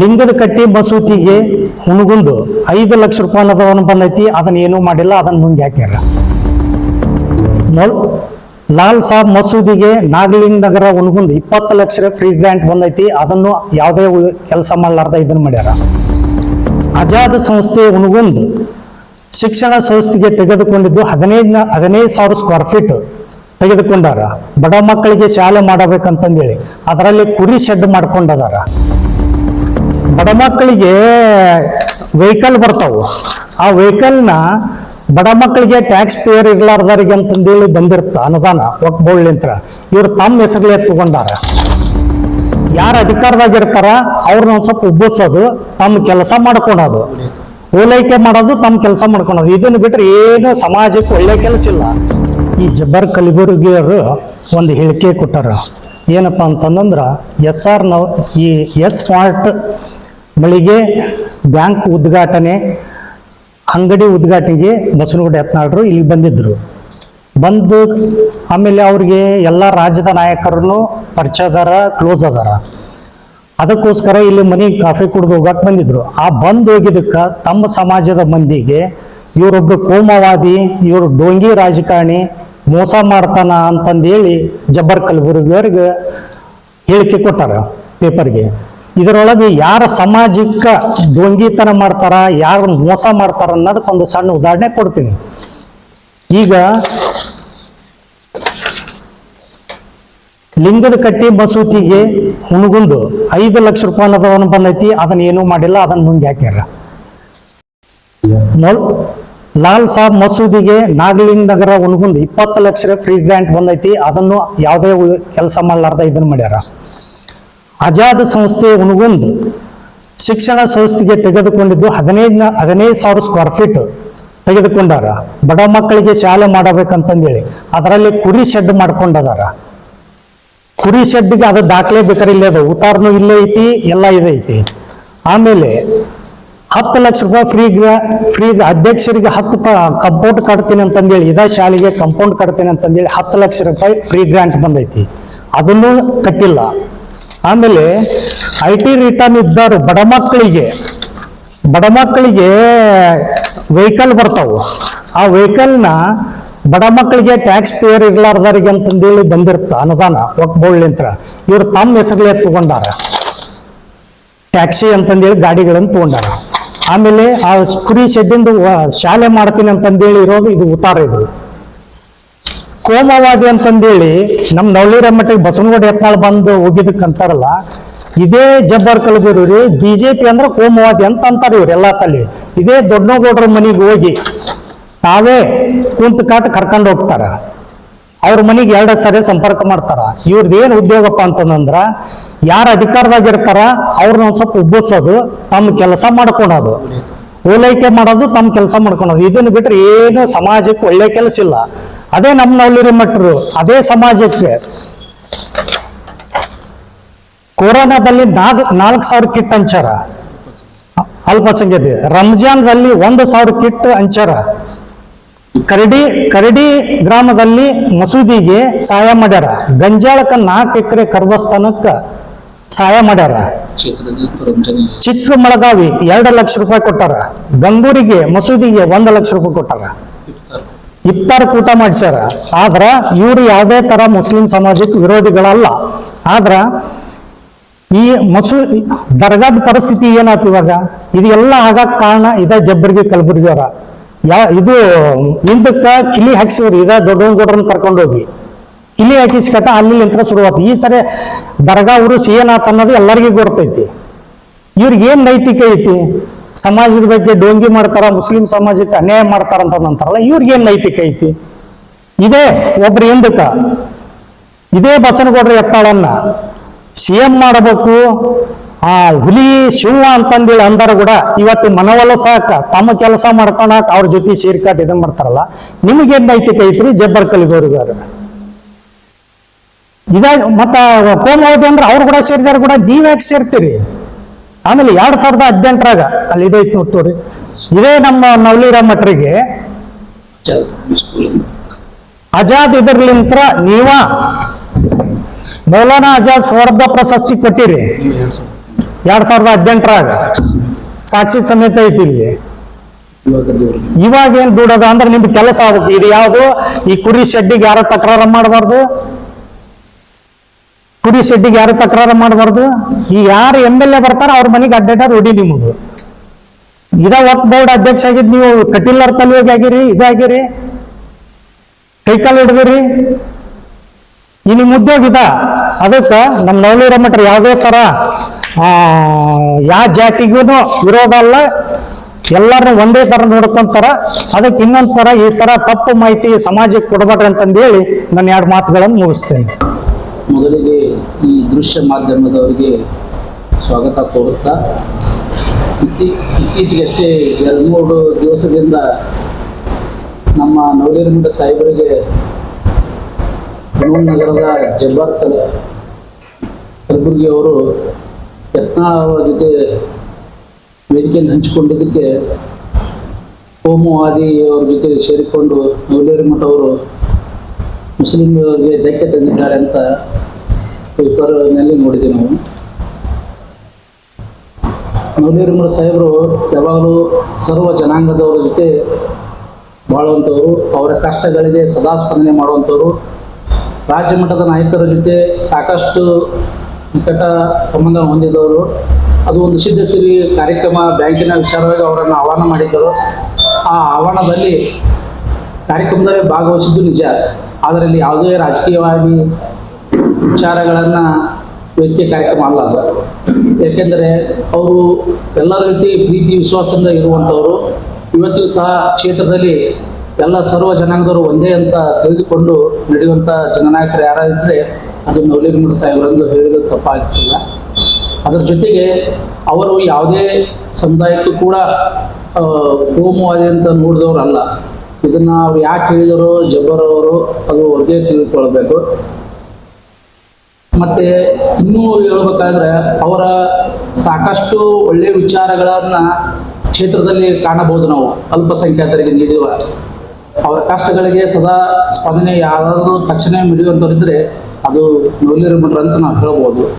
ಲಿಂಗದ ಕಟ್ಟಿ ಮಸೂತಿಗೆ ಹುಣಗುಂದು ಐದು ಲಕ್ಷ ರೂಪಾಯಿ ಅನ್ನೋದವನು ಬಂದೈತಿ, ಅದನ್ನ ಏನೂ ಮಾಡಿಲ್ಲ, ಅದನ್ನ ಮುಂದೆ ಹಾಕ್ಯಾರ ನೋಡ್, ಲಾಲ್ ಸಾಬ್ ಮಸೂದಿಗೆ ನಾಗಲಿಂಗ ನಗರ ಹುಣಗುಂದು ಇಪ್ಪತ್ತು ಲಕ್ಷ ಫ್ರೀ ಗ್ರಾಂಟ್ ಬಂದೈತಿ, ಅದನ್ನು ಯಾವುದೇ ಕೆಲಸ ಮಾಡಲಾರ್ದ ಇದನ್ನ ಮಾಡ್ಯಾರ. ಅಜಾದ್ ಸಂಸ್ಥೆ ಹುಣಗುಂದು ಶಿಕ್ಷಣ ಸಂಸ್ಥೆಗೆ ತೆಗೆದುಕೊಂಡಿದ್ದು ಹದಿನೈದು ಹದಿನೈದು ಸಾವಿರ ಸ್ಕ್ವೇರ್ ಫೀಟ್ ತೆಗೆದುಕೊಂಡಾರ. ಬಡ ಮಕ್ಕಳಿಗೆ ಶಾಲೆ ಮಾಡಬೇಕಂತಂದೇಳಿ, ಅದರಲ್ಲಿ ಕುರಿ ಶೆಡ್ ಮಾಡ್ಕೊಂಡದಾರ. ಬಡ ಮಕ್ಕಳಿಗೆ ವೆಹಿಕಲ್ ಬರ್ತಾವು. ಆ ವೆಹಿಕಲ್ನ ಬಡ ಮಕ್ಕಳಿಗೆ ಟ್ಯಾಕ್ಸ್ ಪೇಯರ್ ಇರ್ಲಾರ್ದವ್ರಿಗೆ ಅಂತಂದೇಳಿ ಬಂದಿರ್ತ ಅನುದಾನ ಒಕ್ಬೋಳ್ಳಿಂತ್ರ ಇವ್ರು ತಮ್ಮ ಹೆಸರಲ್ಲೇ ತಗೊಂಡಾರ. ಯಾರು ಅಧಿಕಾರದಾಗ ಇರ್ತಾರ ಅವ್ರನ್ನ ಒಂದು ಸ್ವಲ್ಪ ಉಬ್ಬಿಸೋದು, ತಮ್ಮ ಕೆಲಸ ಮಾಡ್ಕೊಳೋದು. ಓಲೈಕೆ ಮಾಡೋದು, ತಮ್ಮ ಕೆಲಸ ಮಾಡ್ಕೊಳೋದು. ಇದನ್ನ ಬಿಟ್ರೆ ಏನು ಸಮಾಜಕ್ಕೆ ಒಳ್ಳೆ ಕೆಲಸ ಇಲ್ಲ. ಈ ಜಬ್ಬರ್ ಕಲಿಬುರ್ಗಿಯವರು ಒಂದು ಹೇಳಿಕೆ ಕೊಟ್ಟಾರ. ಏನಪ್ಪಾ ಅಂತಂದ್ರ S R E S smart ಮಳಿಗೆ ಬ್ಯಾಂಕ್ ಉದ್ಘಾಟನೆ, ಅಂಗಡಿ ಉದ್ಘಾಟನೆಗೆ ಬಸವನಗುಡಿ ಯತ್ನಾಳರು ಇಲ್ಲಿ ಬಂದಿದ್ದರು ಬಂದು ಆಮೇಲೆ ಅವ್ರಿಗೆ ಎಲ್ಲ ರಾಜ್ಯದ ನಾಯಕರನ್ನು ಪರಿಚಯದಾರ ಕ್ಲೋಸ್ ಅದಾರ. ಅದಕ್ಕೋಸ್ಕರ ಇಲ್ಲಿ ಮನೆಗೆ ಕಾಫಿ ಕುಡಿದು ಹೋಗಕ್ಕೆ ಬಂದಿದ್ರು. ಆ ಬಂದು ಹೋಗಿದ್ದಕ್ಕ ತಮ್ಮ ಸಮಾಜದ ಮಂದಿಗೆ ಇವರೊಬ್ರು ಕೋಮವಾದಿ, ಇವರು ಡೋಂಗಿ ರಾಜಕಾರಣಿ, ಮೋಸ ಮಾಡ್ತಾನ ಅಂತಂದೇಳಿ ಜಬ್ಬರ್ ಕಲಬುರ್ಗಿಯವ್ರಿಗೆ ಹೇಳಿಕೆ ಕೊಟ್ಟಾರ ಪೇಪರ್ಗೆ. ಇದರೊಳಗೆ ಯಾರ ಸಾಮಾಜಿಕ ಡೋಂಗಿತನ ಮಾಡ್ತಾರ, ಯಾರು ಮೋಸ ಮಾಡ್ತಾರ ಅನ್ನೋದಕ್ಕೊಂದು ಸಣ್ಣ ಉದಾಹರಣೆ ಕೊಡ್ತೀನಿ. ಈಗ ಲಿಂಗದ ಕಟ್ಟಿ ಮಸೂತಿಗೆ ಹುಣಗುಂದು ಐದು ಲಕ್ಷ ರೂಪಾಯಿ ಅನ್ನೋದವನು ಬಂದೈತಿ, ಅದನ್ನ ಏನೂ ಮಾಡಿಲ್ಲ, ಅದನ್ನ ನುಂಗಿ ಹಾಕ್ಯಾರ ಲಾಲ್ ಸಾಬ್ ಮಸೂದಿಗೆ ನಾಗಲಿಂಗ ನಗರ ಹುಣಗುಂದು ಇಪ್ಪತ್ತು ಲಕ್ಷ ಫ್ರೀ ಗ್ರಾಂಟ್ ಬಂದೈತಿ, ಅದನ್ನು ಯಾವುದೇ ಕೆಲಸ ಮಾಡಲಾರ್ದ ಇದನ್ನ ಮಾಡ್ಯಾರ. ಆಜಾದ್ ಸಂಸ್ಥೆ ಹುಣಗುಂದ್ ಶಿಕ್ಷಣ ಸಂಸ್ಥೆಗೆ ತೆಗೆದುಕೊಂಡಿದ್ದು ಹದಿನೈದು ಹದಿನೈದು ಸಾವಿರ ಸ್ಕ್ವೇರ್ ಫೀಟ್ ತೆಗೆದುಕೊಂಡಾರ. ಬಡ ಮಕ್ಕಳಿಗೆ ಶಾಲೆ ಮಾಡಬೇಕಂತಂದೇಳಿ ಅದರಲ್ಲಿ ಕುರಿ ಶೆಡ್ ಮಾಡ್ಕೊಂಡದಾರ. ಕುರಿ ಶೆಡ್ಗೆ ಅದು ದಾಖಲೆ ಬೇಕಾದ್ರೆ ಇಲ್ಲೇ ಅದ ಉತ್ತಾರನು ಇಲ್ಲೇ ಐತಿ, ಎಲ್ಲ ಇದೈತಿ ಆಮೇಲೆ ಹತ್ತು ಲಕ್ಷ ರೂಪಾಯಿ ಫ್ರೀ ಫ್ರೀ ಅಧ್ಯಕ್ಷರಿಗೆ ಹತ್ತು ಕಂಪೌಂಡ್ ಕಟ್ತೀನಿ ಅಂತಂದೇಳಿ, ಇದ ಶಾಲೆಗೆ ಕಂಪೌಂಡ್ ಕಟ್ತೀನಿ ಅಂತಂದೇಳಿ ಹತ್ತು ಲಕ್ಷ ರೂಪಾಯಿ ಫ್ರೀ ಗ್ರಾಂಟ್ ಬಂದೈತಿ. ಅದನ್ನು ಕಟ್ಟಿಲ್ಲ. ಆಮೇಲೆ ಐ ಟಿ ರಿಟರ್ನ್ ಇದ್ದವರು ಬಡ ಮಕ್ಕಳಿಗೆ ಬಡ ಮಕ್ಕಳಿಗೆ ವೆಹಿಕಲ್ ಬರ್ತಾವು. ಆ ವೆಹಿಕಲ್ನ ಬಡ ಮಕ್ಕಳಿಗೆ ಟ್ಯಾಕ್ಸ್ ಪೇಯರ್ ಇರ್ಲಾರ್ದವ್ರಿಗೆ ಅಂತಂದೇಳಿ ಬಂದಿರ್ತ ಅನುದಾನ ಒಕ್ಬೋಳ್ಳಿಂತ್ರ ಇವ್ರು ತಮ್ಮ ಹೆಸರಲ್ಲೇ ತಗೊಂಡಾರ. ಟ್ಯಾಕ್ಸಿ ಅಂತಂದೇಳಿ ಗಾಡಿಗಳನ್ನು ತಗೊಂಡಾರ. ಆಮೇಲೆ ಆ ಕುರಿ ಶೆಡ್ಡಿಂದು ಶಾಲೆ ಮಾಡ್ತೀನಿ ಅಂತಂದೇಳಿ ಇರೋದು ಇದು ಉತ್ತಾರ ಇದು ಕೋಮವಾದಿ ಅಂತಂದೇಳಿ ನಮ್ಮ ನವಲೀರ ಮಟ್ಟಿಗೆ ಬಸವನಗುಡಿ ಯತ್ನಾಳ್ ಬಂದು ಹೋಗಿದ್ದಕ್ಕಂತಾರಲ್ಲ ಇದೇ ಜಬ್ಬರ್ ಕಲಬುರ್ಗಿ ಬಿಜೆಪಿ ಅಂದ್ರೆ ಕೋಮವಾದಿ ಅಂತ ಅಂತಾರೆ ಇವ್ರು ಎಲ್ಲಾ ತಲೆ. ಇದೇ ದೊಡ್ಡನಗೌಡರ ಮನೆಗೆ ಹೋಗಿ ತಾವೇ ಕುಂತ ಕಾಟ ಕರ್ಕೊಂಡು ಹೋಗ್ತಾರ. ಅವ್ರ ಮನೆಗೆ ಎರಡು ಸರಿ ಸಂಪರ್ಕ ಮಾಡ್ತಾರ. ಇವ್ರದ್ದು ಏನು ಉದ್ಯೋಗಪ್ಪ ಅಂತಂದ್ರ ಯಾರು ಅಧಿಕಾರದಾಗ ಇರ್ತಾರ ಅವ್ರನ್ನ ಒಂದ್ ಸ್ವಲ್ಪ ಉಬ್ಬಿಸೋದು ತಮ್ಮ ಕೆಲಸ ಮಾಡ್ಕೊಳೋದು. ಓಲೈಕೆ ಮಾಡೋದು ತಮ್ಮ ಕೆಲಸ ಮಾಡ್ಕೊಳೋದು. ಇದನ್ನ ಬಿಟ್ರೆ ಏನು ಸಮಾಜಕ್ಕೆ ಒಳ್ಳೆ ಕೆಲಸ ಇಲ್ಲ. ಅದೇ ನಮ್ಮ ನವಲೂರಿ ಮಠರು ಅದೇ ಸಮಾಜಕ್ಕೆ. ಕೊರೋನಾದಲ್ಲಿ ನಾಲ್ಕು ನಾಲ್ಕು ಸಾವಿರ ಕಿಟ್ ಹಂಚಾರ ಅಲ್ಪಸಂಖ್ಯಾತ, ರಂಜಾನ್ದಲ್ಲಿ ಒಂದು ಸಾವಿರ ಕಿಟ್ ಹಂಚಾರ ಕರಡಿ ಕರಡಿ ಗ್ರಾಮದಲ್ಲಿ ಮಸೂದಿಗೆ ಸಹಾಯ ಮಾಡ್ಯಾರ. ಗಂಜಾಳಕ್ಕ ನಾಲ್ಕು ಎಕರೆ ಕರ್ಬಸ್ಥಾನಕ್ಕ ಸಹಾಯ ಮಾಡ್ಯಾರ. ಚಿಕ್ಕಮಳಗಾವಿ ಎರಡು ಲಕ್ಷ ರೂಪಾಯಿ ಕೊಟ್ಟಾರ. ಗಂಗೂರಿಗೆ ಮಸೂದಿಗೆ ಒಂದು ಲಕ್ಷ ರೂಪಾಯಿ ಕೊಟ್ಟಾರ. ಇಪ್ತಾರ ಕೂಟ ಮಾಡಿಸ್ಯಾರ. ಆದ್ರೆ ಇವರು ಯಾವುದೇ ತರ ಮುಸ್ಲಿಂ ಸಮಾಜಕ್ಕೆ ವಿರೋಧಿಗಳಲ್ಲ. ಆದ್ರೆ ಈ ಮಸೂ ದರ್ಗಾದ ಪರಿಸ್ಥಿತಿ ಏನಾಯ್ತು ಇವಾಗ? ಇದೆಲ್ಲ ಆಗಕ್ ಕಾರಣ ಇದ ಜಬ್ಬರ್ಗಿ ಕಲಬುರ್ಗಿ ಅವರ. ಯಾ, ಇದು ಹಿಂದಕ್ಕೆ ಕಿಲಿ ಹಾಕ್ಸಿವ್ರಿ, ಇದ ದೊಡ್ಡಗೌಡ್ರನ್ನ ಕರ್ಕೊಂಡೋಗಿ. ಕಿಲಿ ಹಾಕಿಸ್ಕಟ ಅಲ್ಲಿ ನಿಂತ್ರ ಶುರುವಾತು ಈ ಸರಿ ದರ್ಗಾ ಉರುಸ್ ಏನಾತ ಅನ್ನೋದು ಎಲ್ಲರಿಗೂ ಗೊತ್ತೈತಿ. ಇವ್ರಿಗೆ ಏನು ನೈತಿಕ ಐತಿ? ಸಮಾಜದ ಬಗ್ಗೆ ಡೋಂಗಿ ಮಾಡ್ತಾರ, ಮುಸ್ಲಿಂ ಸಮಾಜಕ್ಕೆ ಅನ್ಯಾಯ ಮಾಡ್ತಾರ ಅಂತ ಅಂತಾರಲ್ಲ, ಇವ್ರಿಗೆ ಏನ್ ನೈತಿಕ ಐತಿ? ಇದೇ ಒಬ್ರು ಹಿಂದಕ್ಕ ಇದೇ ಬಸನಗೌಡ್ರ ಎತ್ತಾಳನ್ನ ಸಿ ಎಂ ಮಾಡಬೇಕು, ಆ ಹುಲಿ ಶಿವ ಅಂತಂದೇಳಿ ಅಂದಾರ ಕೂಡ ಇವತ್ತು ಮನವೊಲಸಾಕ ತಮ್ಮ ಕೆಲಸ ಮಾಡ್ಕೊಳಕ್ ಅವ್ರ ಜೊತೆ ಸೇರ್ಕಾಟ್ ಇದನ್ ಮಾಡ್ತಾರಲ್ಲ, ನಿಮಗೇನ್ ನೈತಿಕ ಐತ್ರಿ ಜಬ್ಬರ್ ಕಲಿಗೋರ್ಗಾರ? ಇದ ಮತ್ತ ಕೋಮವತಿ ಅಂದ್ರೆ ಅವ್ರು ಕೂಡ ಸೇರಿದಾರ ಕೂಡ, ನೀವ್ ಯಾಕೆ ಸೇರ್ತೀರಿ? ಆಮೇಲೆ ಎರಡ್ ಸಾವಿರದ ಹದಿನೆಂಟರಾಗ, ಅಲ್ಲಿ ಇದೈತಿ ನೋಡ್ತೋರಿ ಇದೇ ನಮ್ಮ ನವಲೀರ ಮಠರಿಗೆ ಆಜಾದ್ ಇದರ್ಲಿಂತ ನೀವ ಮೌಲಾನಾ ಆಜಾದ್ ಸ್ವರ್ಧ ಪ್ರಶಸ್ತಿ ಕೊಟ್ಟಿರಿ. ಎರಡ್ ಸಾವಿರದ ಹದಿನೆಂಟರಾಗ. ಸಾಕ್ಷಿ ಸಮೇತ ಐತಿ ಇಲ್ಲಿ. ಇವಾಗ ಏನ್ ದುಡೋದ ಅಂದ್ರೆ ನಿಮ್ದು ಕೆಲಸ ಆಗುತ್ತೆ. ಇದು ಯಾವುದು? ಈ ಕುರಿ ಶೆಡ್ಡಿಗೆ ಯಾರ ತಕರಾರ ಮಾಡಬಾರ್ದು? ಕುರಿ ಶೆಡ್ಡಿಗೆ ಯಾರು ತಕರಾರು ಮಾಡಬಾರ್ದು? ಈ ಯಾರು ಎಂ ಎಲ್ ಎ ಬರ್ತಾರ ಅವ್ರ ಮನೆಗೆ ಅಡ್ಡಾಡ ರೂಢಿ ನಿಮ್ಮದು. ಇದ ವಕ್ ಬೋರ್ಡ್ ಅಧ್ಯಕ್ಷ ಆಗಿದ್ ನೀವು ಕಟೀಲರ್ ತಲುವಾಗಿ ಆಗಿರಿ ಇದಾಗಿರಿ ಕೈಕಾಲು ಹಿಡಿದಿರಿ. ಈ ನಿಮ್ಮ ಉದ್ಯೋಗ ಇದ. ಅದಕ್ಕ ನಮ್ಮ ನವಲೂರ ಮಠ ಯಾವುದೇ ತರ ಯಾವ ಜಾತಿಗೂ ವಿರೋಧ ಅಲ್ಲ. ಎಲ್ಲರನ್ನು ಒಂದೇ ತರ ನೋಡ್ಕೊಂತಾರ. ಅದಕ್ಕೆ ಇನ್ನೊಂದ್ ತರ ಈ ತರ ತಪ್ಪು ಮಾಹಿತಿ ಸಮಾಜಕ್ಕೆ ಕೊಡ್ಬೇಡ್ರಿ ಅಂತಂದೇಳಿ ನನ್ನ ಎರಡು ಮಾತುಗಳನ್ನು ಮುಗಿಸ್ತೇನೆ. ಮೊದಲಿಗೆ ಈ ದೃಶ್ಯ ಮಾಧ್ಯಮದವರಿಗೆ ಸ್ವಾಗತ ಕೋರುತ್ತಾ, ಇತ್ತೀ ಇತ್ತೀಚೆಗಷ್ಟೇ ಎರಡು ಮೂರು ದಿವಸದಿಂದ ನಮ್ಮ ನವಲೇರಮಠ ಸಾಹೇಬರಿಗೆ ನಗರದ ಜಬ್ಬಾರ್ ಕಲೆ ಕಲಬುರ್ಗಿ ಅವರು ಯತ್ನ ಜೊತೆ ವೇದಿಕೆಯನ್ನು ಹಂಚಿಕೊಂಡಿದ್ದಕ್ಕೆ ಹೋಮವಾದಿ ಅವ್ರ ಜೊತೆ ಸೇರಿಕೊಂಡು ನವಲೇರಮಠ ಅವರು ಮುಸ್ಲಿಮರಿಗೆ ಧಕ್ಕೆ ತಂದಿದ್ದಾರೆ ಅಂತ ಪೇಪರ್ನಲ್ಲಿ ನೋಡಿದೆ ನಾವು. ನವಲೇರಮಠ ಸಾಹೇಬರು, ಯಾವಾಗಲೂ ಸರ್ವ ಜನಾಂಗದವರ ಜೊತೆ ಬಾಳುವಂಥವ್ರು, ಅವರ ಕಷ್ಟಗಳಿಗೆ ಸದಾ ಸ್ಪಂದನೆ ಮಾಡುವಂಥವ್ರು. ರಾಜ್ಯ ಮಟ್ಟದ ನಾಯಕರ ಜೊತೆ ಸಾಕಷ್ಟು ನಿಕಟ ಸಂಬಂಧ ಹೊಂದಿದವರು. ಅದು ಒಂದು ಸಿದ್ಧಸಿರಿ ಕಾರ್ಯಕ್ರಮ ಬ್ಯಾಂಕಿನ ವಿಚಾರವಾಗಿ ಅವರನ್ನು ಆಹ್ವಾನ ಮಾಡಿದ್ದರು. ಆ ಆಹ್ವಾನದಲ್ಲಿ ಕಾರ್ಯಕ್ರಮದಲ್ಲಿ ಭಾಗವಹಿಸಿದ್ದು ನಿಜ. ಅದರಲ್ಲಿ ಯಾವುದೇ ರಾಜಕೀಯವಾಗಿ ವಿಚಾರಗಳನ್ನು ವೇದಿಕೆ ಕಾರ್ಯಕ್ರಮ ಅಲ್ಲ ಅದು. ಏಕೆಂದರೆ ಅವರು ಎಲ್ಲರ ರೀತಿ ಪ್ರೀತಿ, ವಿಶ್ವಾಸದಿಂದ ಇರುವಂಥವರು. ಇವತ್ತು ಸಹ ಕ್ಷೇತ್ರದಲ್ಲಿ ಎಲ್ಲ ಸರ್ವ ಜನಾಂಗದವರು ಒಂದೇ ಅಂತ ತಿಳಿದುಕೊಂಡು ನಡೆಯುವಂಥ ಜನನಾಯಕರು ಯಾರಾದಿದ್ದರೆ ಅದು ನವಲೀರ್ಮಠ ಸಾಹೇಬರೆಂದು ಹೇಳಿದ್ರು ತಪ್ಪಾಗ್ತಿಲ್ಲ. ಅದರ ಜೊತೆಗೆ ಅವರು ಯಾವುದೇ ಸಮುದಾಯಕ್ಕೂ ಕೂಡ ಕೋಮುವಾದಿ ಅಂತ ನೋಡಿದವರಲ್ಲ. ಇದನ್ನ ಅವ್ರು ಯಾಕೆ ಹೇಳಿದರು ಜಬ್ಬರ್ ಅವರು ಅದು ಅವ್ರಿಗೆ ತಿಳ್ಕೊಳ್ಬೇಕು. ಮತ್ತೆ ಇನ್ನೂ ಹೇಳ್ಬೇಕಾದ್ರೆ ಅವರ ಸಾಕಷ್ಟು ಒಳ್ಳೆಯ ವಿಚಾರಗಳನ್ನ ಕ್ಷೇತ್ರದಲ್ಲಿ ಕಾಣಬಹುದು ನಾವು, ಅಲ್ಪಸಂಖ್ಯಾತರಿಗೆ ನೀಡುವ ಅವರ ಕಷ್ಟಗಳಿಗೆ ಸದಾ ಸ್ಪಂದನೆ ಯಾರಾದರೂ ತಕ್ಷಣ ಮಿಡಿಯುವಂಥವ್ರಿದ್ರೆ ಅದು ಮೌಲ್ಯರು ಅಂತ ನಾವು ಹೇಳ್ಬೋದು.